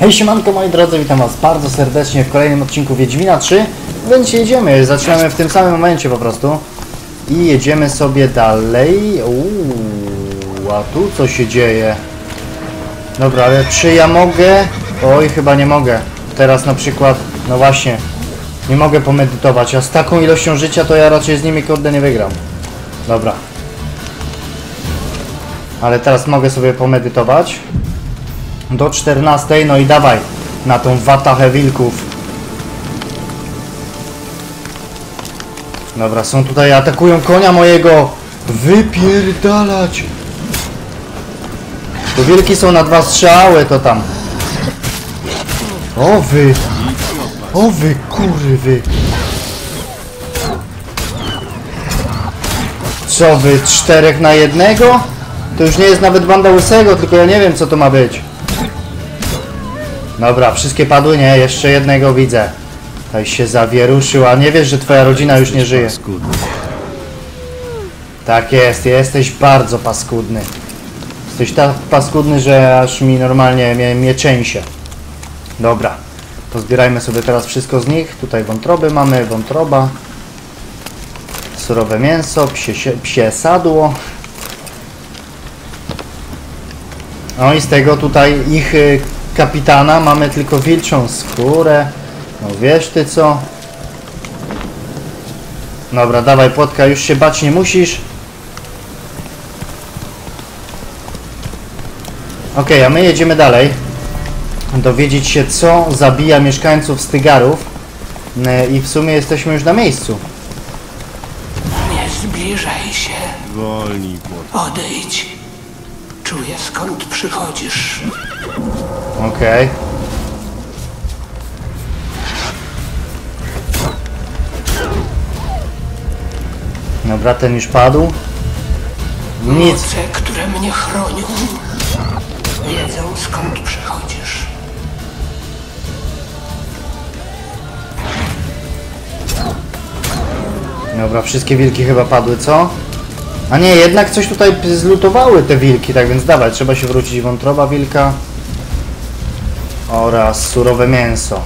Hej siemanko moi drodzy, witam was bardzo serdecznie w kolejnym odcinku Wiedźmina 3 Więc jedziemy, zaczynamy w tym samym momencie po prostu. I jedziemy sobie dalej. Uuu, a tu co się dzieje? Dobra, ale czy ja mogę? Oj, chyba nie mogę. Teraz na przykład, no właśnie Nie mogę pomedytować, a z taką ilością życia to ja raczej z nimi kurde nie wygram. Dobra. Ale teraz mogę sobie pomedytować do 14, no i dawaj na tą watachę wilków. Dobra, są tutaj, atakują konia mojego. Wypierdalać. Tu wilki są na dwa strzały, to tam. O wy. O wy kurwy. Co wy, czterech na jednego? To już nie jest nawet banda łysego, tylko ja nie wiem co to ma być. Dobra, wszystkie padły? Nie, jeszcze jednego widzę. Tutaj się zawieruszył, a nie wiesz, że twoja rodzina już nie żyje. Tak jest, jesteś bardzo paskudny. Jesteś tak paskudny, że aż mi normalnie mnie, trzęsie. Dobra, pozbierajmy sobie teraz wszystko z nich. Tutaj wątroby mamy, wątroba. Surowe mięso, psie, psie sadło. No i z tego tutaj ich y, kapitana mamy tylko wilczą skórę. No wiesz ty co? Dobra, dawaj płotka, już się bać nie musisz. Ok, a my jedziemy dalej. Dowiedzieć się co zabija mieszkańców Stygarów. E, I w sumie jesteśmy już na miejscu. Nie zbliżaj się. Wolniej, młody. Odejdź. Czuję skąd przychodzisz. Okej. Dobra, ten już padł. Nic. Moce, które mnie chronią, wiedzą skąd przychodzisz. Dobra, wszystkie wilki chyba padły, co? A nie, jednak coś tutaj zlutowały te wilki, tak więc dawaj, trzeba się wrócić. Wątroba wilka oraz surowe mięso.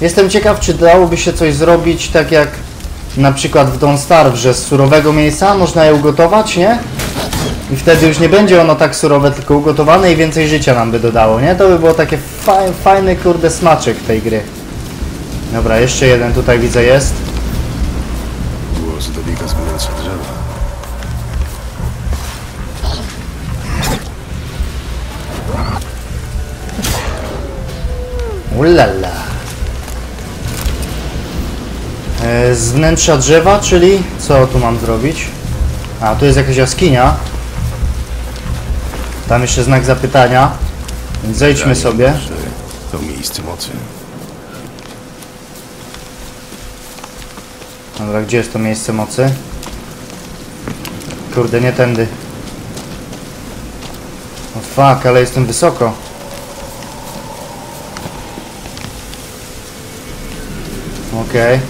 Jestem ciekaw, czy dałoby się coś zrobić tak jak na przykład w Don't Starve, że z surowego mięsa można je ugotować, nie? I wtedy już nie będzie ono tak surowe, tylko ugotowane i więcej życia nam by dodało, nie? To by było takie faj, fajny, kurde, smaczek tej gry. Dobra, jeszcze jeden tutaj widzę jest. Głos dobiega z drzewa. Ulala. E, Z wnętrza drzewa, czyli co tu mam zrobić? A, tu jest jakaś jaskinia. Tam jeszcze znak zapytania. Więc zejdźmy sobie. To miejsce mocy. Dobra, gdzie jest to miejsce mocy? Kurde, nie tędy. O fuck, ale jestem wysoko. Okej.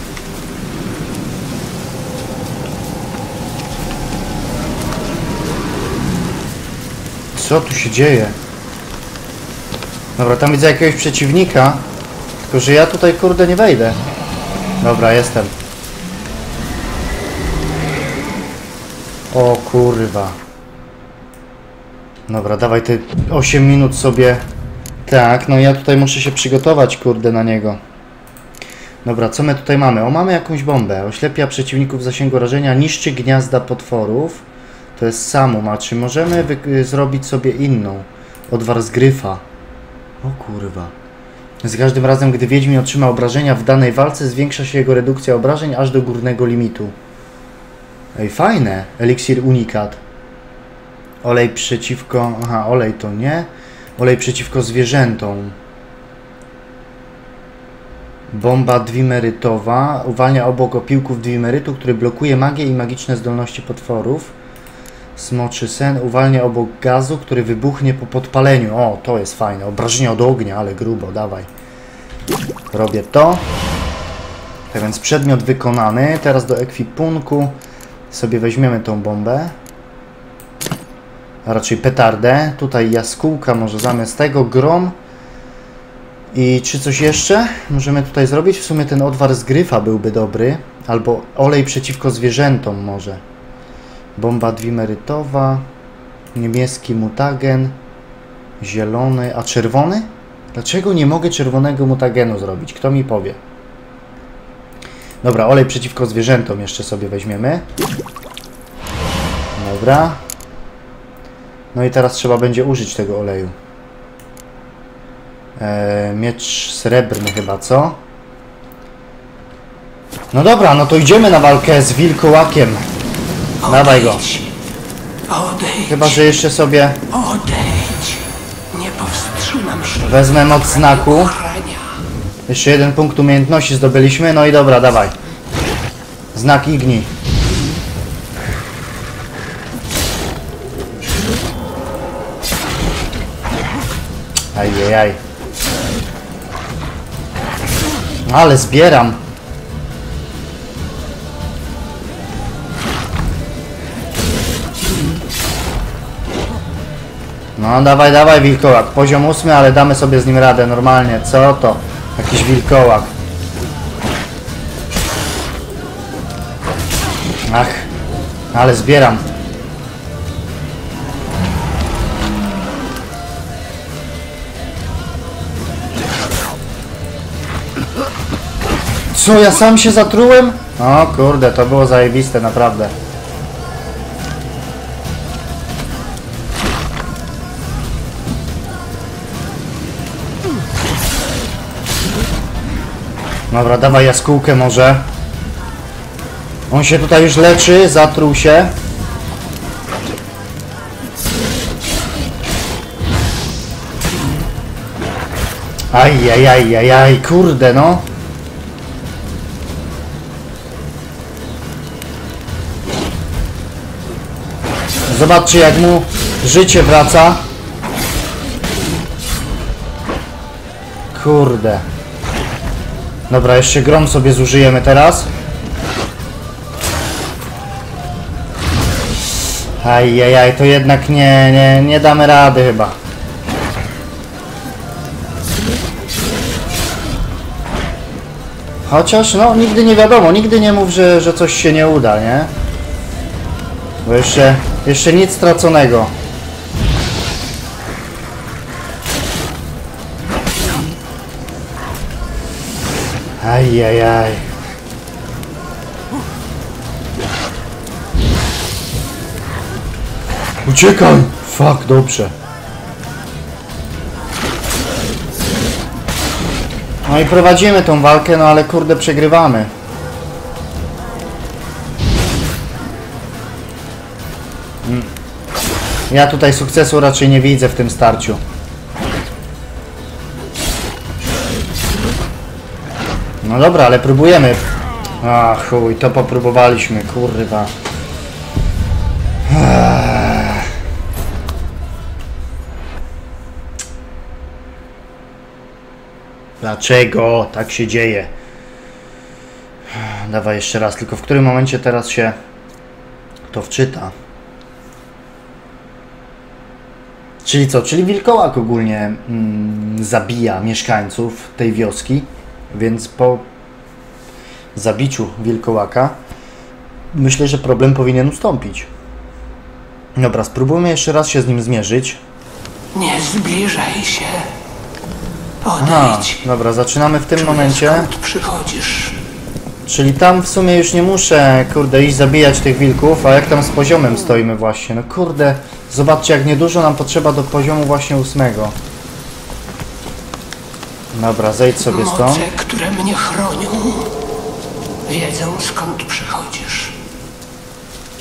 Co tu się dzieje? Dobra, tam widzę jakiegoś przeciwnika. Tylko, że ja tutaj kurde nie wejdę. Dobra, jestem. O kurwa. Dobra, dawaj te 8 minut sobie. Tak, no ja tutaj muszę się przygotować, kurde, na niego. Dobra, co my tutaj mamy? O, mamy jakąś bombę. Oślepia przeciwników w zasięgu rażenia, niszczy gniazda potworów. To jest samum, a czy możemy wy- zrobić sobie inną? Odwar z gryfa. O kurwa. Z każdym razem, gdy Wiedźmin otrzyma obrażenia w danej walce, zwiększa się jego redukcja obrażeń aż do górnego limitu. Ej, fajne. Eliksir unikat. Olej przeciwko... Aha, olej to nie. Olej przeciwko zwierzętom. Bomba dwimerytowa. Uwalnia obok opiłków dwimerytu, który blokuje magię i magiczne zdolności potworów. Smoczy sen. Uwalnia obok gazu, który wybuchnie po podpaleniu. O, to jest fajne. Obrażenia od ognia, ale grubo, dawaj. Robię to. Tak więc przedmiot wykonany. Teraz do ekwipunku sobie weźmiemy tą bombę. A raczej petardę. Tutaj jaskółka może zamiast tego. Grom. I czy coś jeszcze możemy tutaj zrobić? W sumie ten odwar z gryfa byłby dobry. Albo olej przeciwko zwierzętom może. Bomba dwimerytowa. Niebieski mutagen. Zielony. A czerwony? Dlaczego nie mogę czerwonego mutagenu zrobić? Kto mi powie? Dobra, olej przeciwko zwierzętom jeszcze sobie weźmiemy. Dobra. No i teraz trzeba będzie użyć tego oleju. Eee, miecz srebrny chyba, co? No dobra, no to idziemy na walkę z wilkołakiem. Dawaj go. Odejdź. Chyba, że jeszcze sobie Odejdź. Nie powstrzymam się. wezmę moc znaku. Jeszcze jeden punkt umiejętności zdobyliśmy. No i dobra, dawaj. Znak Igni. Ajajaj. Ale zbieram. No dawaj, dawaj wilkołak. Poziom ósmy, ale damy sobie z nim radę normalnie. Co to? Jakiś wilkołak. Ach, ale zbieram. Co, ja sam się zatrułem? O kurde, to było zajebiste, naprawdę. Dobra, dawaj jaskółkę może. On się tutaj już leczy, zatruł się. Ajajajajaj, kurde no. Zobaczcie jak mu życie wraca. Kurde. Dobra, jeszcze grom sobie zużyjemy teraz. Ajajaj, to jednak nie, nie, nie damy rady chyba. Chociaż, no, nigdy nie wiadomo, nigdy nie mów, że, że coś się nie uda, nie? Bo jeszcze, jeszcze nic straconego. Ajajaj. Uciekaj! Fuck, dobrze. No i prowadzimy tą walkę, no ale kurde przegrywamy. Ja tutaj sukcesu raczej nie widzę w tym starciu. No dobra, ale próbujemy. A chuj, to popróbowaliśmy, kurwa. Dlaczego tak się dzieje? Dawaj jeszcze raz, tylko w którym momencie teraz się to wczyta? Czyli co? Czyli wilkołak ogólnie mm, zabija mieszkańców tej wioski, więc po zabiciu wilkołaka myślę, że problem powinien ustąpić. Dobra, spróbujmy jeszcze raz się z nim zmierzyć. Nie zbliżaj się. Aha, Odejdź. dobra, zaczynamy w tym Czuję, momencie. przychodzisz. Czyli tam w sumie już nie muszę, kurde, iść zabijać tych wilków, a jak tam z poziomem stoimy właśnie. No kurde, zobaczcie jak niedużo nam potrzeba do poziomu właśnie ósmego. Dobra, zejdź sobie stąd. Moce, które mnie chronią, wiedzą skąd przychodzisz.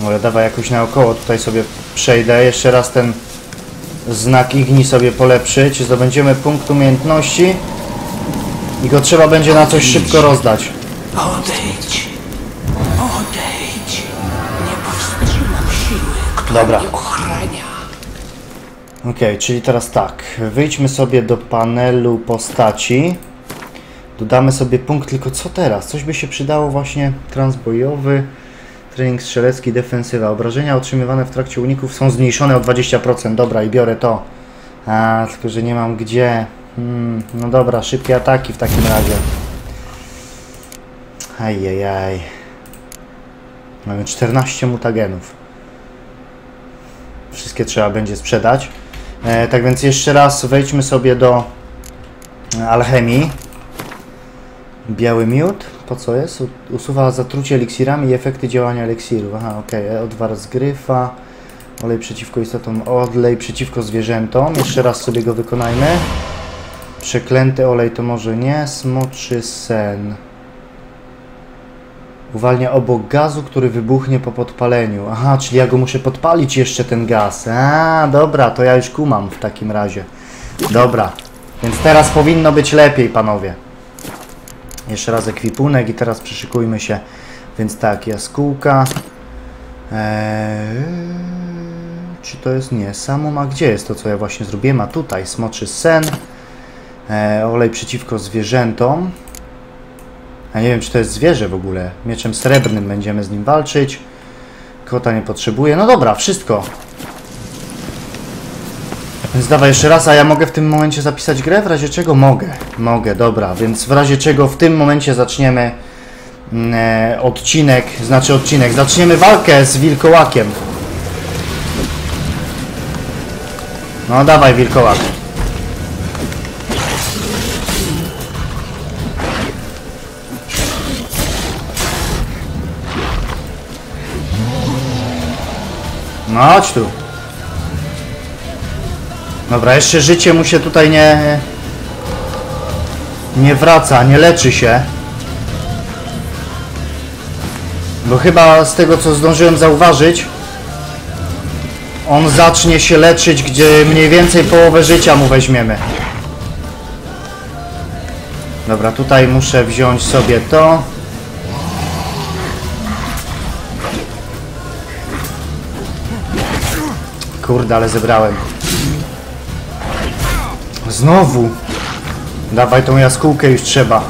Ale dawaj jakoś naokoło tutaj sobie przejdę. Jeszcze raz ten znak Igni sobie polepszyć. Zdobędziemy punkt umiejętności. I go trzeba będzie na coś szybko rozdać. Odejdź. Odejdź. Nie powstrzymam siły, która Dobra. mnie ochrania. Ok, czyli teraz tak. Wyjdźmy sobie do panelu postaci. Dodamy sobie punkt, tylko co teraz? Coś by się przydało właśnie transbojowy. Trening strzelecki, defensywa. Obrażenia otrzymywane w trakcie uników są zmniejszone o 20%. Dobra, i biorę to. A, tylko że nie mam gdzie. Hmm, no dobra, szybkie ataki w takim razie. Ajajaj. Mamy 14 mutagenów. Wszystkie trzeba będzie sprzedać. E, tak więc jeszcze raz wejdźmy sobie do e, alchemii. Biały miód. Po co jest? Usuwa zatrucie eliksirami i efekty działania eliksiru. Aha, okej. Okay. Odwar z gryfa. Olej przeciwko istotom. Olej przeciwko zwierzętom. Jeszcze raz sobie go wykonajmy. Przeklęty olej to może nie. Smoczy sen. Uwalnia obok gazu, który wybuchnie po podpaleniu. Aha, czyli ja go muszę podpalić jeszcze ten gaz. A, dobra, to ja już kumam w takim razie. Dobra, więc teraz powinno być lepiej, panowie. Jeszcze raz ekwipunek i teraz przyszykujmy się. Więc tak, jaskółka. Eee, czy to jest nie? Samum, a gdzie jest to, co ja właśnie zrobiłem? A tutaj, smoczy sen. Eee, olej przeciwko zwierzętom. Ja nie wiem, czy to jest zwierzę w ogóle. Mieczem srebrnym będziemy z nim walczyć. Kota nie potrzebuje. No dobra, wszystko. Więc dawaj jeszcze raz, a ja mogę w tym momencie zapisać grę? W razie czego? Mogę. Mogę, dobra. Więc w razie czego w tym momencie zaczniemy mm, e, odcinek, znaczy odcinek, zaczniemy walkę z wilkołakiem. No dawaj wilkołak. No chodź tu. Dobra, jeszcze życie mu się tutaj nie... Nie wraca, nie leczy się. Bo chyba z tego co zdążyłem zauważyć, on zacznie się leczyć, gdzie mniej więcej połowę życia mu weźmiemy. Dobra, tutaj muszę wziąć sobie to. Kurde, ale zebrałem. Znowu. Dawaj tą jaskółkę już trzeba.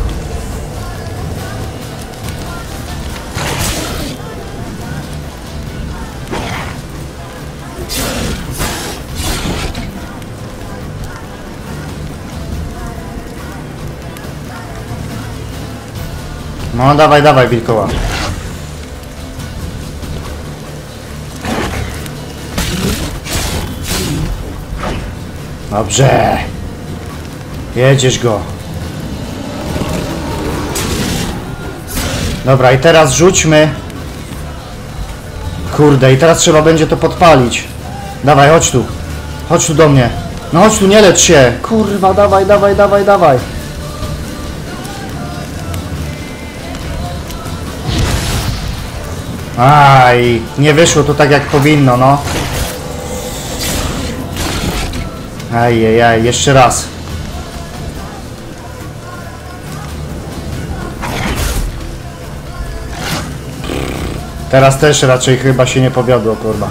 No dawaj, dawaj wilkoła. Dobrze. Jedziesz go. Dobra, i teraz rzućmy. Kurde, i teraz trzeba będzie to podpalić. Dawaj, chodź tu. Chodź tu do mnie. No chodź tu, nie lecz się. Kurwa, dawaj, dawaj, dawaj, dawaj. Aj, nie wyszło to tak jak powinno, no. Ajajaj, jeszcze raz. Teraz też raczej chyba się nie powiodło, kurwa.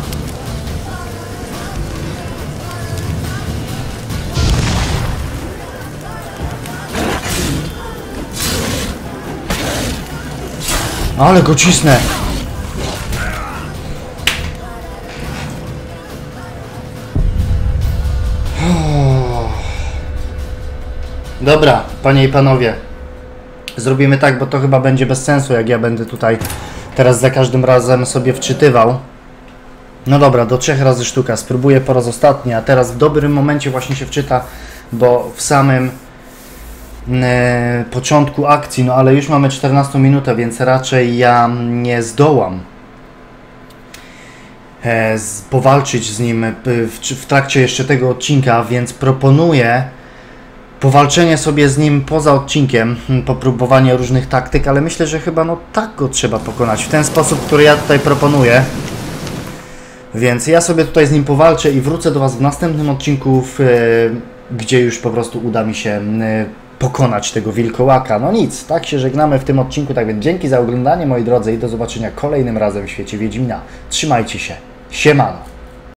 Ale go cisnę. Dobra, panie i panowie. Zrobimy tak, bo to chyba będzie bez sensu, jak ja będę tutaj teraz za każdym razem sobie wczytywał. No dobra, do trzech razy sztuka. Spróbuję po raz ostatni, a teraz w dobrym momencie właśnie się wczyta, bo w samym e, początku akcji, no ale już mamy 14 minutę, więc raczej ja nie zdołam e, z, powalczyć z nim e, w, w trakcie jeszcze tego odcinka, więc proponuję powalczenie sobie z nim poza odcinkiem, hmm, popróbowanie różnych taktyk, ale myślę, że chyba no tak go trzeba pokonać, w ten sposób, który ja tutaj proponuję. Więc ja sobie tutaj z nim powalczę i wrócę do Was w następnym odcinku, w, e, gdzie już po prostu uda mi się e, pokonać tego wilkołaka. No nic, tak się żegnamy w tym odcinku, tak więc dzięki za oglądanie moi drodzy i do zobaczenia kolejnym razem w świecie Wiedźmina. Trzymajcie się, siemano!